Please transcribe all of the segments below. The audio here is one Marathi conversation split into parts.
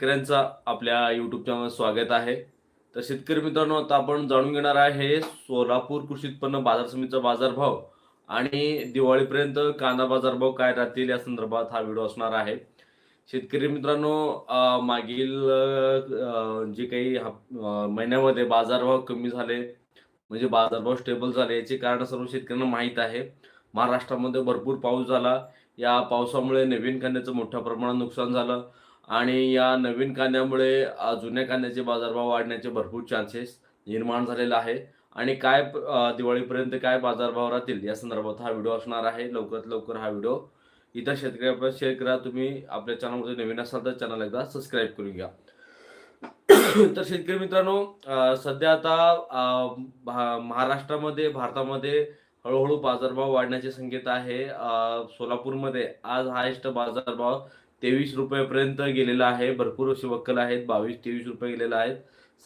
शेतकऱ्यांचा आपल्या युट्यूब चॅनल स्वागत आहे. तर शेतकरी मित्रांनो आता आपण जाणून घेणार आहे सोलापूर कृषी उत्पन्न बाजार समितीचा बाजारभाव आणि दिवाळीपर्यंत कांदा बाजारभाव काय राहतील या संदर्भात हा व्हिडिओ असणार आहे. शेतकरी मित्रांनो मागील जे काही महिन्यामध्ये बाजारभाव कमी झाले म्हणजे बाजारभाव स्टेबल झाले याचे कारण सर्व शेतकऱ्यांना माहीत आहे. महाराष्ट्रामध्ये भरपूर पाऊस झाला. या पावसामुळे नवीन कांद्याचं मोठ्या प्रमाणात नुकसान झालं. आणि या नवीन कांद्यामुळे जुन्या कांद्याचे बाजारभाव वाढण्याचे भरपूर चान्सेस निर्माण झालेला आहे. आणि काय दिवाळीपर्यंत काय बाजारभाव राहतील या संदर्भात हा व्हिडिओ असणार आहे. लवकरात लवकर हा व्हिडिओ इतर शेतकऱ्यापर्यंत शेअर करा. तुम्ही आपल्या चॅनलमध्ये नवीन असाल तर चॅनल एकदा सबस्क्राईब करून घ्या. तर शेतकरी मित्रांनो सध्या आता महाराष्ट्रामध्ये भारतामध्ये हळूहळू बाजारभाव वाढण्याचे संकेत आहे. सोलापूरमध्ये आज हायेस्ट बाजारभाव तेवीस रुपयापर्यंत गेलेला आहे. भरपूर असे वक्कल आहेत. बावीस तेवीस रुपये गेलेले आहेत.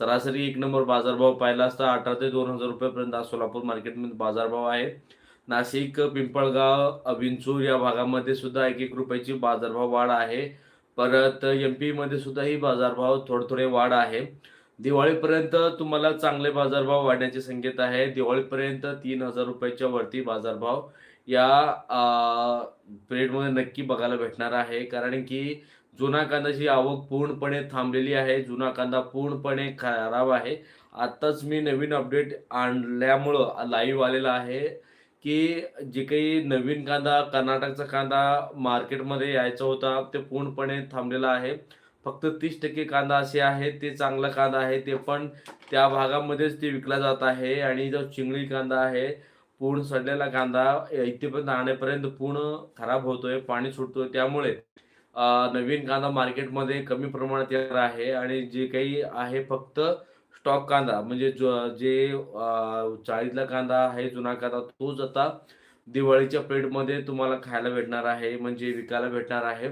सरासरी एक नंबर बाजारभाव पाहिला असता अठरा ते दोन हजार रुपयापर्यंत आज सोलापूर मार्केटमध्ये बाजारभाव आहे. नाशिक पिंपळगाव विंचूर या भागामध्ये सुद्धा एक एक रुपयाची बाजारभाव वाढ आहे. परत एम पीमध्ये सुद्धा ही बाजारभाव थोडे थोडे वाढ आहे. दिवाळीपर्यंत तुम्हाला चांगले बाजारभाव वाढण्याचे संकेत आहे. दिवाळीपर्यंत तीन हजार रुपयाच्या वरती बाजारभाव या पिरियडमध्ये नक्की बघायला भेटणार आहे. कारण की जुना कांद्याची आवक पूर्णपणे थांबलेली आहे जुना कांदा पूर्णपणे खराब आहे. आत्ताच मी नवीन अपडेट आणल्यामुळं लाईव्ह आलेला आहे की जे काही नवीन कांदा कर्नाटकचा कांदा मार्केटमध्ये यायचा होता ते पूर्णपणे थांबलेला आहे. फक्त तीस टक्के कांदा असे आहे ते चांगला कांदा आहे ते पण त्या भागामध्येच ते विकला जात आहे. आणि जो चिंगळी कांदा आहे पूर्ण सडलेला कांदा इथेपर्यंत आणेपर्यंत पूर्ण खराब होतोय पाणी सुटतोय. त्यामुळे नवीन कांदा मार्केटमध्ये कमी प्रमाणात येणार आहे आणि जे काही आहे फक्त स्टॉक कांदा म्हणजे जे चाळीतला कांदा आहे जुना कांदा तोच आता दिवाळीच्या पिरियडमध्ये तुम्हाला खायला भेटणार आहे म्हणजे विकायला भेटणार आहे.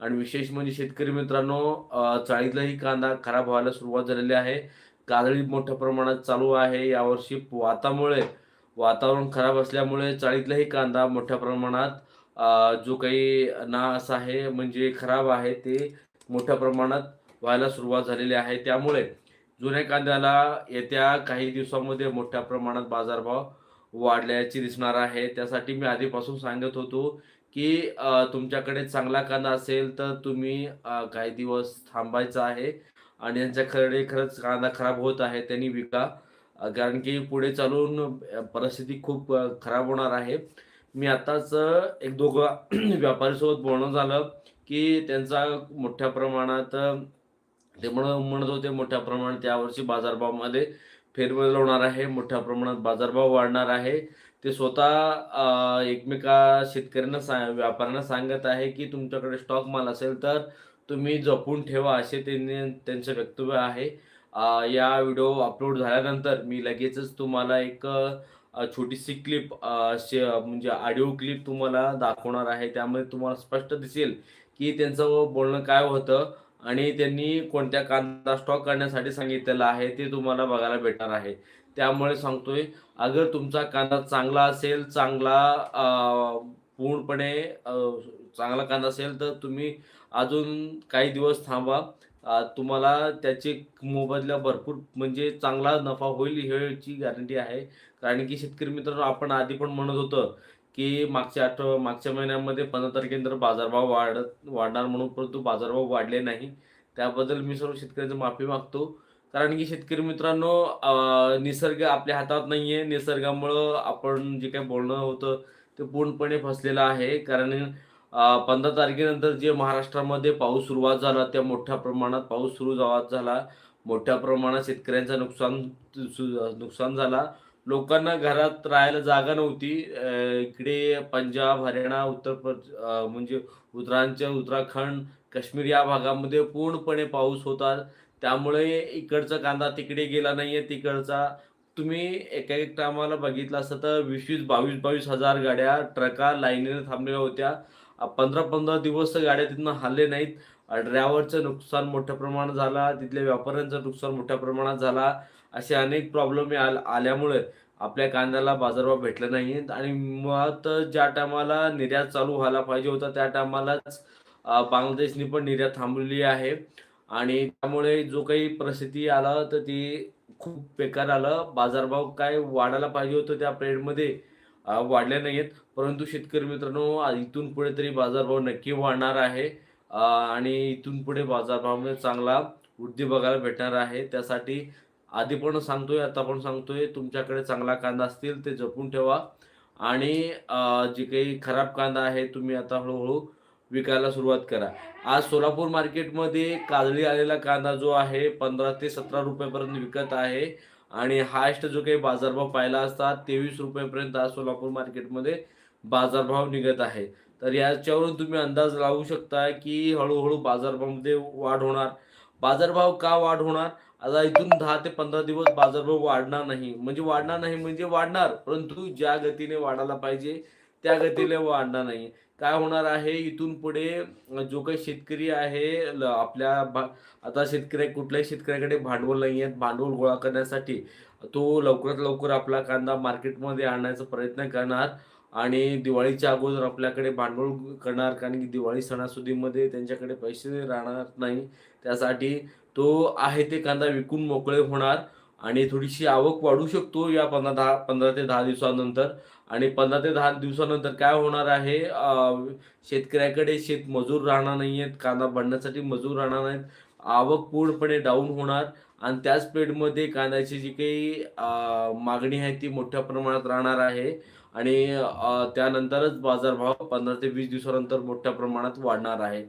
आणि विशेष म्हणजे शेतकरी मित्रांनो चाळीतलाही कांदा खराब व्हायला सुरुवात झालेली आहे. कादळी मोठ्या प्रमाणात चालू आहे. यावर्षी वातामुळे वातावरण खराब असल्यामुळे चाळीतलाही कांदा मोठ्या प्रमाणात जो काही नास आहे म्हणजे खराब आहे ते मोठ्या प्रमाणात व्हायला सुरुवात झालेली आहे. त्यामुळे जुन्या कांद्याला येत्या काही दिवसामध्ये मोठ्या प्रमाणात बाजारभाव वाढल्याचे दिसणार आहे. त्यासाठी मी आधीपासून सांगत होतो की तुमच्याकडे चांगला कांदा असेल तर तुम्ही काही दिवस थांबायचं आहे आणि यांच्याकडे खरंच कांदा खराब होत आहे त्यांनी विका. कारण की पुढे चालून परिस्थिती खूप खराब होणार आहे. मी आताच एक दोघं व्यापारीसोबत बोलणं झालं की त्यांचा मोठ्या प्रमाणात ते म्हण म्हणत होते मोठ्या प्रमाणात यावर्षी बाजारभावामध्ये फेरबदल होणार आहे मोठ्या प्रमाणात बाजारभाव वाढणार आहे. ते स्वतः एकमेका शेतकऱ्यांना सा व्यापाऱ्यांना सांगत आहे की तुमच्याकडे स्टॉक माल असेल तर तुम्ही जपून ठेवा असे त्यांनी त्यांचं वक्तव्य आहे. या व्हिडिओ अपलोड झाल्यानंतर मी लगेचच तुम्हाला एक छोटीशी क्लिप शे म्हणजे ऑडिओ क्लिप तुम्हाला दाखवणार आहे. त्यामध्ये तुम्हाला स्पष्ट दिसेल की त्यांचं बोलणं काय होतं आणि त्यांनी कोणत्या कांदा स्टॉक करण्यासाठी सांगितलेलं आहे ते तुम्हाला बघायला भेटणार आहे. त्यामुळे सांगतोय अगर तुमचा कांदा चांगला असेल चांगला पूर्णपणे चांगला कांदा असेल तर तुम्ही अजून काही दिवस थांबा. तुम्हाला त्याचे मोबदला भरपूर म्हणजे चांगला नफा होईल ह्याची गॅरंटी आहे. कारण की शेतकरी मित्रांनो आपण आधी पण म्हणत होतं की मागच्या आठ मागच्या महिन्यामध्ये पंधरा तारखेनंतर बाजारभाव वाढत वाढणार म्हणून परंतु बाजारभाव वाढले नाही. त्याबद्दल मी सर्व शेतकऱ्यांचं माफी मागतो. कारण की शेतकरी मित्रांनो निसर्ग आपल्या हातात नाही आहे निसर्गामुळं आपण जे काही बोलणं होतं ते पूर्णपणे फसलेलं आहे. कारण पंधरा तारखेनंतर जे महाराष्ट्रामध्ये पाऊस सुरुवात झाला त्या मोठ्या प्रमाणात पाऊस सुरू झाला. मोठ्या प्रमाणात शेतकऱ्यांचं नुकसान सु- नुकसान झाला. लोकांना घरात राहायला जागा नव्हती. इकडे पंजाब हरियाणा उत्तर प्रदेश म्हणजे उत्तरांचल उत्तराखंड काश्मीर या भागामध्ये पूर्णपणे पाऊस होता. त्यामुळे इकडचा कांदा तिकडे गेला नाहीये तिकडचा. तुम्ही एका एक टायमाला बघितलं असतं तर वीस वीस बावीस बावीस हजार गाड्या ट्रका लाईनीने थांबलेल्या होत्या. पंधरा पंधरा दिवस तर गाड्या तिथनं हल्ले नाहीत. ड्रायव्हरचं नुकसान मोठ्या प्रमाणात झाला. तिथल्या व्यापाऱ्यांचं नुकसान मोठ्या प्रमाणात झाला. असे अनेक प्रॉब्लेम आल आल्यामुळे आपल्या कांद्याला बाजारभाव भेटला नाही आणि मुळात ज्या टायमाला निर्यात चालू व्हायला पाहिजे होता त्या टायमालाच बांगलादेशनी पण निर्यात थांबवली आहे. आणि त्यामुळे जो काही परिस्थिती आला तर ती खूप बेकार आलं. बाजारभाव काय वाढायला पाहिजे होतं त्या प्रेडमध्ये वाढले नाहीत परंतु शेतकरी मित्रांनो इथून पुढे तरी बाजारभाव नक्की वाढणार आहे. आणि इथून पुढे बाजारभावामध्ये चांगला वृद्धी बघायला भेटणार आहे. त्यासाठी आधी पण सांगतोय आता पण सांगतोय. तुमच्याकडे चांगला कांदा असतील ते जपून ठेवा. आणि जे काही खराब कांदा आहे तुम्ही आता हळूहळू विकायला सुरुवात करा. आज सोलापूर मार्केटमध्ये काजळी आलेला कांदा जो आहे पंधरा ते सतरा रुपयापर्यंत विकत आहे. आणि हायस्ट जो काही बाजारभाव पाहिला असता तेवीस रुपयेपर्यंत आज सोलापूर मार्केटमध्ये बाजारभाव निघत आहे. तर याच्यावरून तुम्ही अंदाज लावू शकता की हळूहळू बाजारभावामध्ये वाढ होणार. बाजारभाव का वाढ होणार? आता इथून दहा ते पंधरा दिवस बाजारभाव वाढणार नाही. म्हणजे वाढणार नाही म्हणजे वाढणार परंतु ज्या गतीने वाढायला पाहिजे त्या गतीने वाढणार नाही. काय होणार आहे? इथून पुढे जो काही शेतकरी आहे ल- आपल्या भा- आता शेतकरी कुठल्याही शेतकऱ्याकडे भांडवल नाही आहेत भांडवल गोळा करण्यासाठी तो लवकरात लवकर आपला कांदा मार्केटमध्ये आणण्याचा प्रयत्न करणार आणि दिवाळीच्या अगोदर आपल्याकडे भांडवल करणार. कारण की दिवाळी सणासुदीमध्ये त्यांच्याकडे पैसे राहणार नाही. त्यासाठी तो आहे ते कांदा विकून मोकळे होणार. आणि थोडीशी आवक वाढू शकतो या पंधरा दहा पंधरा ते दहा दिवसानंतर. आणि पंधरा ते दहा दिवसानंतर काय होणार आहे? शेतकऱ्याकडे शेतमजूर राहणार नाही आहेत कांदा भरण्यासाठी मजूर राहणार नाहीत. आवक पूर्णपणे डाऊन होणार. आणि त्याच पेडमध्ये कांद्याची जी काही मागणी आहे ती मोठ्या प्रमाणात राहणार आहे. आणि त्यानंतरच बाजारभाव पंधरा ते वीस दिवसानंतर मोठ्या प्रमाणात वाढणार आहे.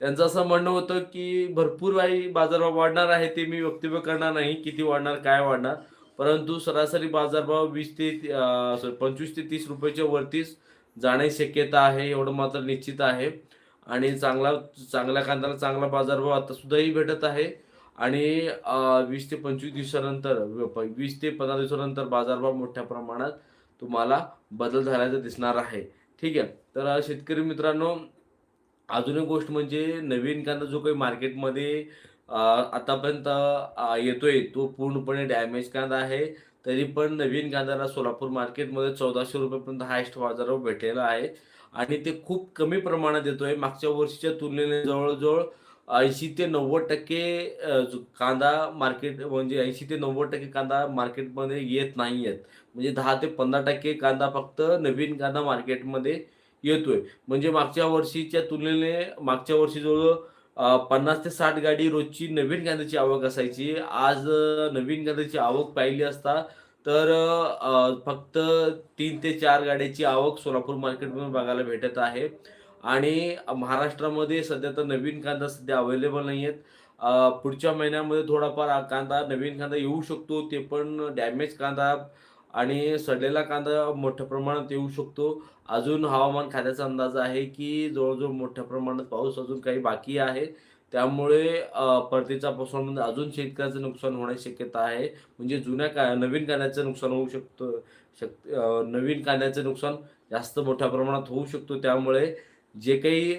त्यांचं असं म्हणणं होतं की भरपूर काही बाजारभाव वाढणार आहे ते मी वक्तव्य करणार नाही किती वाढणार काय वाढणार. परंतु सरासरी बाजारभाव वीस ते पंचवीस ते तीस रुपयाच्या वरतीच जाण्याची शक्यता आहे एवढं मात्र निश्चित आहे. आणि चांगला चांगल्या कांद्याला चांगला बाजारभाव आता सुद्धाही भेटत आहे. आणि वीस ते पंचवीस दिवसानंतर वीस ते पंधरा दिवसानंतर बाजारभाव मोठ्या प्रमाणात तुम्हाला बदल झाल्याचं दिसणार आहे. ठीक आहे. तर शेतकरी मित्रांनो अजून एक गोष्ट म्हणजे नवीन कांदा जो काही मार्केटमध्ये आतापर्यंत येतोय तो पूर्णपणे डॅमेज कांदा आहे. तरी पण नवीन कांद्याला सोलापूर मार्केटमध्ये चौदाशे रुपयेपर्यंत हायस्ट बाजारावर भेटलेला आहे. आणि ते खूप कमी प्रमाणात येतोय. मागच्या वर्षीच्या तुलनेने जवळजवळ ऐंशी ते नव्वद टक्के जो कांदा मार्केट म्हणजे ऐंशी ते नव्वद टक्के कांदा मार्केटमध्ये येत नाही आहेत म्हणजे दहा ते पंधरा टक्के कांदा फक्त नवीन कांदा मार्केटमध्ये येतोय. म्हणजे मागच्या वर्षीच्या तुलनेने मागच्या वर्षी जवळ पन्नास ते साठ गाडी रोजची नवीन कांद्याची आवक असायची. आज नवीन कांद्याची आवक पाहिली असता तर फक्त तीन ते चार गाड्याची आवक सोलापूर मार्केटमधून बघायला भेटत आहे. आणि महाराष्ट्रामध्ये सध्या तर नवीन कांदा सध्या अवेलेबल नाही आहेत पुढच्या महिन्यामध्ये थोडाफार कांदा नवीन कांदा येऊ शकतो ते पण डॅमेज कांदा आणि सडलेला कांदा मोठ्या प्रमाणात येऊ शकतो. अजून हवामान खात्याचा अंदाज आहे की जवळजवळ मोठ्या प्रमाणात पाऊस अजून काही बाकी आहे. त्यामुळे अं, परतीच्या पावसामध्ये म्हणजे अजून शेतकऱ्याचं नुकसान होण्याची शक्यता आहे. म्हणजे जुन्या का नवीन कांद्याचं नुकसान होऊ शकतं शक नवीन कांद्याचं नुकसान जास्त मोठ्या प्रमाणात होऊ शकतो. त्यामुळे जे काही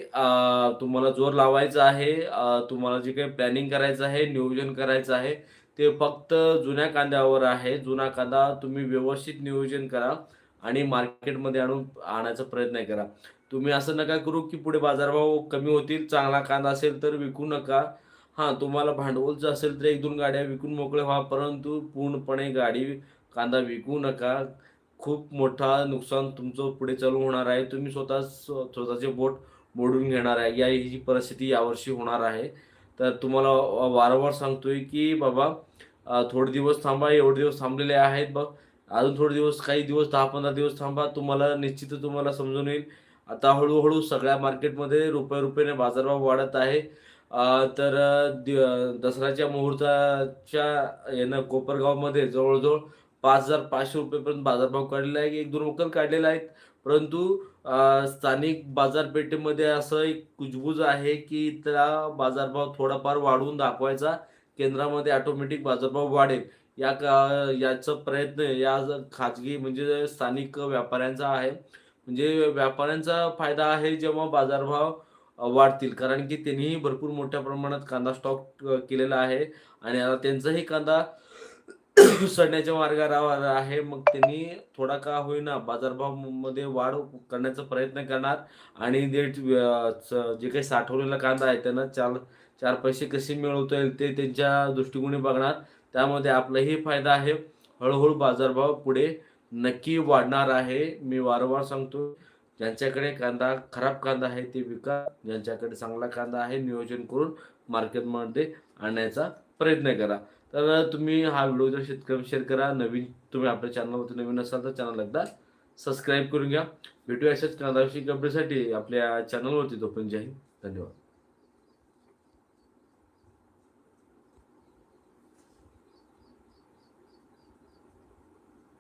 तुम्हाला जोर लावायचा आहे तुम्हाला जे काही प्लॅनिंग करायचं आहे नियोजन करायचं आहे ते फक्त जुन्या कांद्यावर आहे. जुना कांदा तुम्ही व्यवस्थित नियोजन करा आणि मार्केटमध्ये आणून आणायचा प्रयत्न करा. तुम्ही असं नका करू की पुढे बाजारभाव कमी होतील चांगला कांदा असेल तर विकू नका. हां तुम्हाला भांडवलचं असेल तर एक दोन गाड्या विकून मोकळे व्हा परंतु पूर्णपणे गाडी कांदा विकू नका. खूप मोठा नुकसान तुमचं पुढे चालू होणार आहे. तुम्ही स्वतः स्वतःचे बोट मोडून घेणार आहे. या ही परिस्थिती यावर्षी होणार आहे. तर तुम्हाला वारंवार सांगतोय की बाबा थोडे दिवस थांबा एवढे दिवस थांबलेले आहेत बघ. अजून थोडे दिवस काही दिवस दहा पंधरा दिवस थांबा तुम्हाला निश्चित तुम्हाला समजून येईल. आता हळूहळू सगळ्या मार्केटमध्ये रुपये रुपयाने बाजारभाव वाढत आहे. तर दि- दसऱ्याच्या मुहूर्ताच्या यानं कोपरगावमध्ये जवळजवळ पाच हजार पाचशे रुपयेपर्यंत बाजारभाव काढलेला आहे. एक दोन वकर काढलेले आहेत. परंतु स्थानिक बाजारपेठेमध्ये असं एक कुजबूज आहे की त्या बाजारभाव थोडाफार वाढवून दाखवायचा. केंद्रामध्ये ऑटोमॅटिक बाजारभाव वाढेल. या का याचा प्रयत्न या खाजगी म्हणजे स्थानिक व्यापाऱ्यांचा आहे. म्हणजे व्यापाऱ्यांचा फायदा आहे जेव्हा बाजारभाव वाढतील. कारण की त्यांनीही भरपूर मोठ्या प्रमाणात कांदा स्टॉक केलेला आहे. आणि आता त्यांचाही कांदा सडण्याच्या मार्गावर आहे मग त्यांनी थोडा का होईना बाजारभावमध्ये वाढ करण्याचा प्रयत्न करणार आणि जे च- जे काही साठवलेला कांदा आहे त्यांना चार चार पैसे कसे मिळवता येईल ते त्यांच्या दृष्टिकोने बघणार. त्यामध्ये आपलाही फायदा आहे. हळूहळू बाजारभाव पुढे नक्की वाढणार आहे. मी वारंवार सांगतो ज्यांच्याकडे कांदा खराब कांदा आहे ते विका. ज्यांच्याकडे चांगला कांदा आहे नियोजन करून मार्केटमध्ये आणण्याचा प्रयत्न करा. तर तुम्ही हा व्हिडिओ जर शेतकरी शेअर करा नवीन तुम्ही आपल्या चॅनलवरती नवीन असाल तर चॅनल एकदा सबस्क्राईब करून घ्या. भेटूया अशाच कांदाविषयी अपडेटसाठी आपल्या चॅनलवरती तो पण जाईल धन्यवाद.